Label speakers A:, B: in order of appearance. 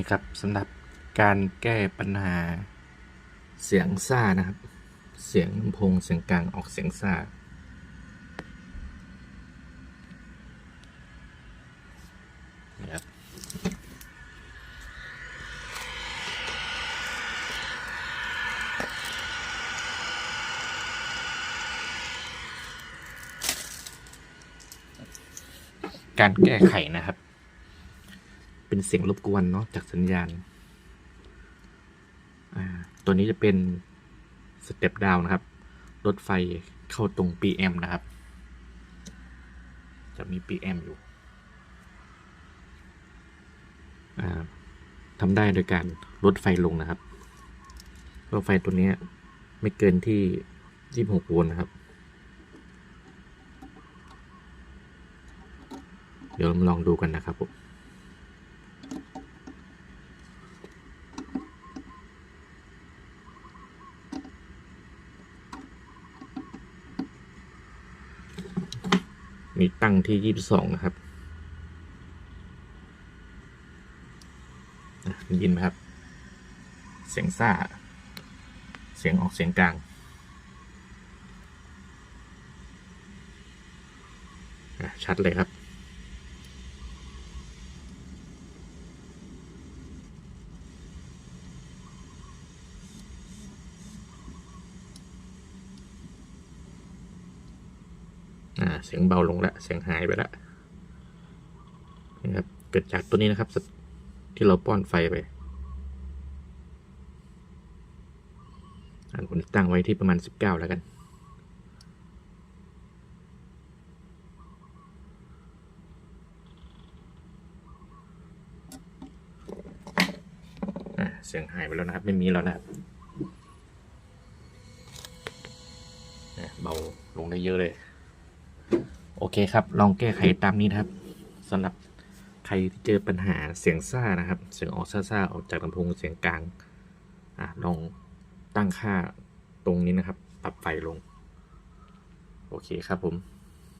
A: นี่ครับสำหรับการแก้ปัญหาเสียงซ่านะครับ เสียงลำโพงเสียงกลางออกเสียงซ่านี่ครับการแก้ไขนะครับ เป็นเสียงรบกวนเนาะจากสัญญาณ อ่า ตัวนี้จะเป็นสเต็ปดาวนะครับ รถไฟเข้าตรง PM นะครับ จะมี PM อยู่ อ่าทำได้โดยการลดไฟลงนะครับรถไฟตัวนี้ไม่เกินที่ 26 โวลต์นะครับ เดี๋ยวเรามาลองดูกันนะครับผม มีตั้งที่ยี่สิบสองนะครับได้ยินไหมครับ เสียงซ่า เสียงออกเสียงกลางชัดเลยครับ อ่าเสียงเบาลงแล้วเสียงหายไปแล้วนะครับเกิดจากตัวนี้นะครับ ที่เราป้อนไฟไปอันผมตั้งไว้ที่ประมาณสิบเก้าแล้วกัน เสียงหายไปแล้วนะครับ ไม่มีแล้วนะครับอะเบาลงได้เยอะเลย โอเคครับ ลองแก้ไขตามนี้นะครับสำหรับใครที่เจอปัญหาเสียงซ่านะครับ เสียงออกซ่าๆออกจากลำโพงเสียงกลางอะลองตั้งค่าตรงนี้นะครับ ปรับไฟลง โอเคครับผม